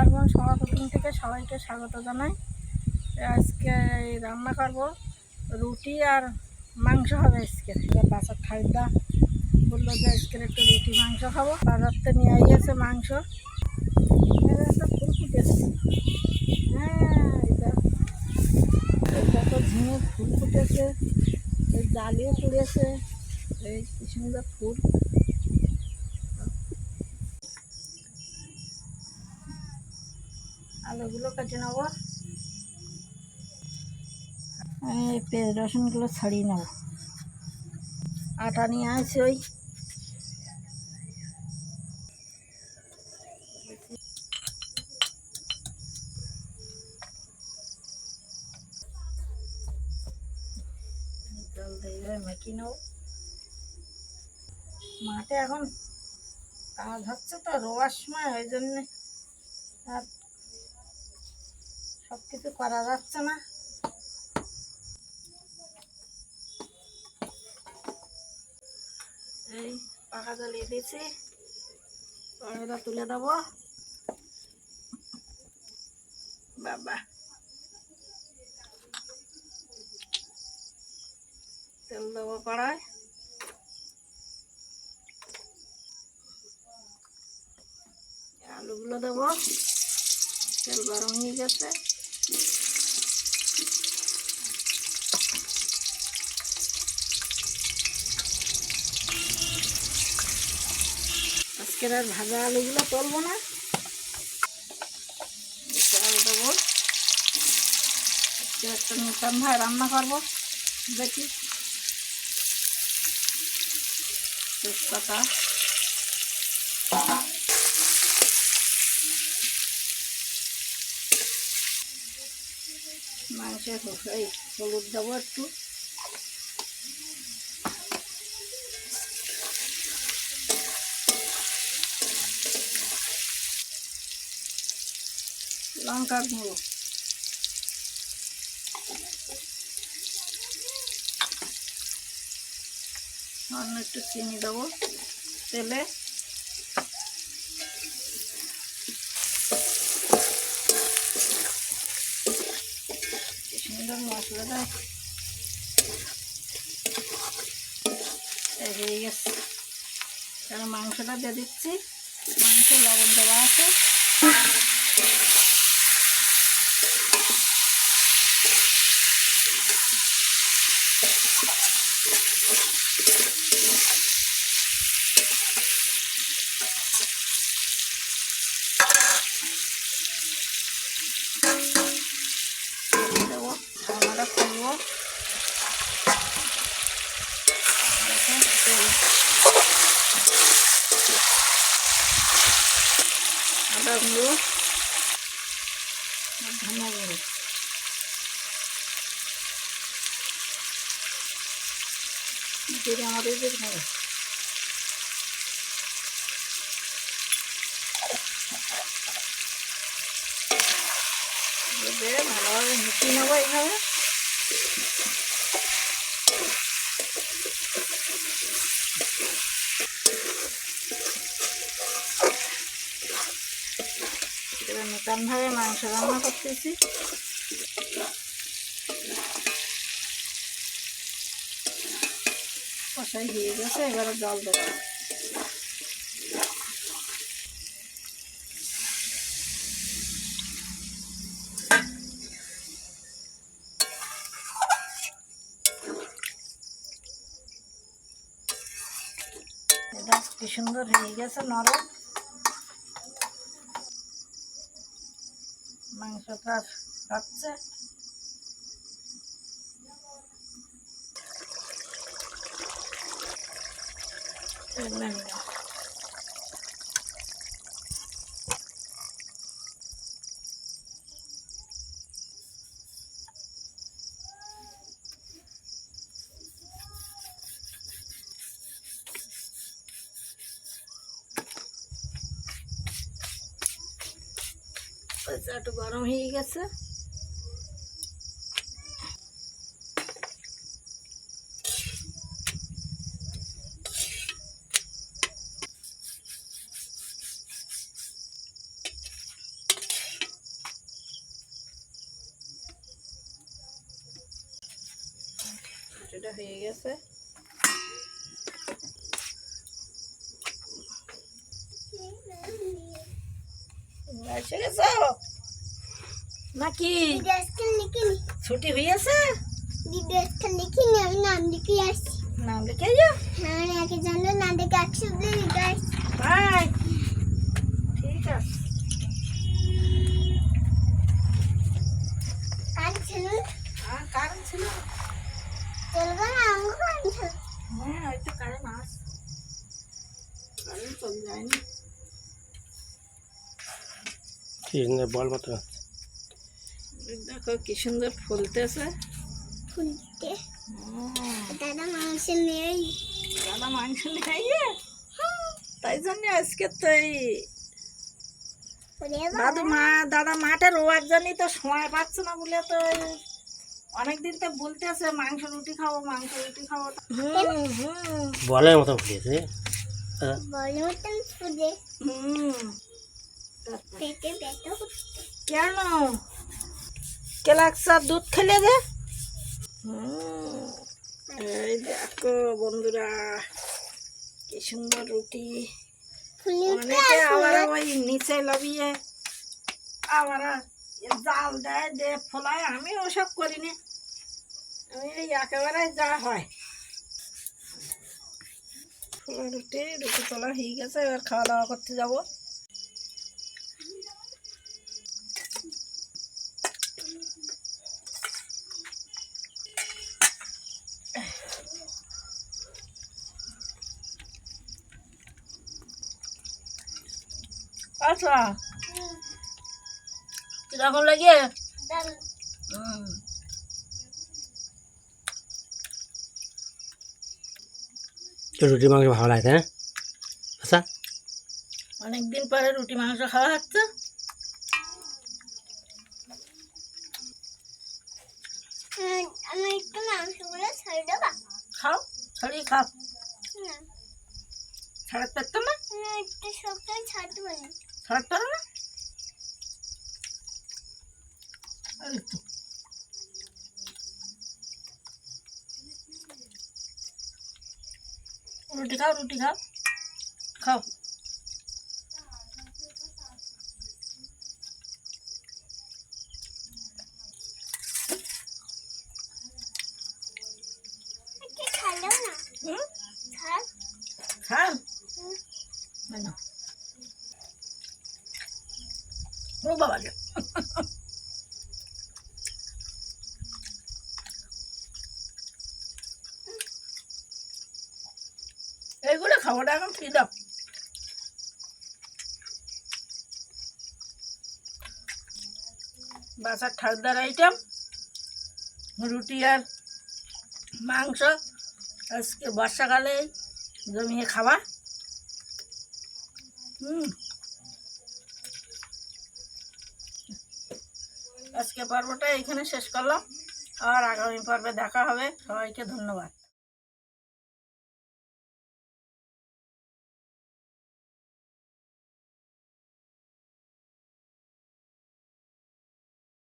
সুন্দরবন সভা কুকিং থেকে সবাইকে স্বাগত জানাই। আজকে রান্না করব, রুটি আর মাংস হবে আজকে। বাচ্চার ঠাইদা বলল যে আজকে একটু রুটি, মাংস খাব। বাজার থেকে নিয়ে গিয়েছে মাংস। ফুল ফুটেছে হ্যাঁ তো ঝিঙে ফুল ফুটেছে, এই জালিও ফুটেছে, এই কি সুন্দর ফুল। আমি এই পেঁয়াজ রসুনগুলো ছাড়িয়ে নেব। আটা নিয়ে আসি ওই। মেখে নেব। মাঠে এখন কাজ হচ্ছে তো, রোয়ার সময়, ওই জন্যে আর সব কিছু করা যাচ্ছে না। এই পাখা জ্বালিয়ে দিয়েছি। কড়াইটা তুলে দেবো। বাবা। তেল দেবো কড়াই। আলুগুলো দেবো। তেল গরম হয়ে গেছে। আজকের আর ভাজা আলুগুলো তুলবো না। দেবো। একটা নতুন ভাই রান্না করব। দেখি। তেজপাতা। মাংসের হলুদ দেবো একটু। লঙ্কা গুঁড়ো। অন্য একটু চিনি দেবো তেলে। সুন্দর মশলাটা হয়ে গেছে মাংসটা দিয়ে দিচ্ছি। মাংস লবণ দেওয়া আছে দেবো ঢাকনাটা খুলবো দেখো, তেল। আদা গুঁড়ো ধনিয়া গুঁড়ো জিরে আমাদের নেবে দিয়ে ভালোভাবে মিশিয়ে নেব এইভাবে এবার নতুনভাবে মাংস রান্না করতেছি। কষাই হয়ে গেছে, এবারে জল দেবো। কি সুন্দর হয়ে গেছে নরম। মাংসটা একটু গরম হয়ে গেছে। এটা হয়ে গেছে। এসে গেছো নাকি দিদি আজকে লিখিনি ছুটি হয়েছে দিদি আজকে লিখিনি আমি নাম লিখে আসছি নাম লিখে যাও হ্যাঁ একে জানলে না দেখে একসাথে লিখে আসছি বাই ঠিক আছে কাজ ছিল আর কারণ ছিল চলবে না আমাকে কাজ ছিল হ্যাঁ হয়তো কারণ আস কারণ চলে যায়নি কি সুন্দর বল মতো দেখো কি সুন্দর ফুলতেছে। ফুলতে। দাদা মাংস নেই দাদা মাংস নেই তাই জন্য আজকে তো এই দাদু মা দাদা মাঠে রোয়ার জন্যই তো সময় পাচ্ছে না বলে তো অনেকদিন তো বলতেছে মাংস রুটি খাব মাংস রুটি খাব। হুম। হুম বলের মতো মতন ফুলে হুম। কেন? কেলাক্সার দুধ খেলে হুম, এই দেখো বন্ধুরা কি সুন্দর রুটি। অনেকে আবার ওই নিচে আবার জাল দেয় আমি ওসব করিনি। আমি একেবারে যা হয়। রুটি রুটি তোলা হয়ে গেছে এবার খাওয়া দাওয়া করতে যাব। আচ্ছা। কীরকম লাগে? রুটি মাংস ভালো লাগে তাই না আচ্ছা। অনেকদিন পরে রুটি মাংস খাওয়া হচ্ছে। খাও ছড়িয়ে খাও। ছাড়াতে পারতো না? একটু সবটা ছাড়তে পারি ছাড়াতে পারো না এই তো। রুটি খাও রুটি খাও খাও একটু খালেও না হুম ছাড় খাও না ও বাবা। এইগুলো খাবারটা এখন ফ্রি দাও বাসার ঠাকুরদার আইটেম রুটি আর মাংস, আজকে বর্ষাকালে জমিয়ে খাবা হুম। আজকে পর্বটা এখানে শেষ করলাম। আর আগামী পর্বে দেখা হবে। সবাইকে ধন্যবাদ।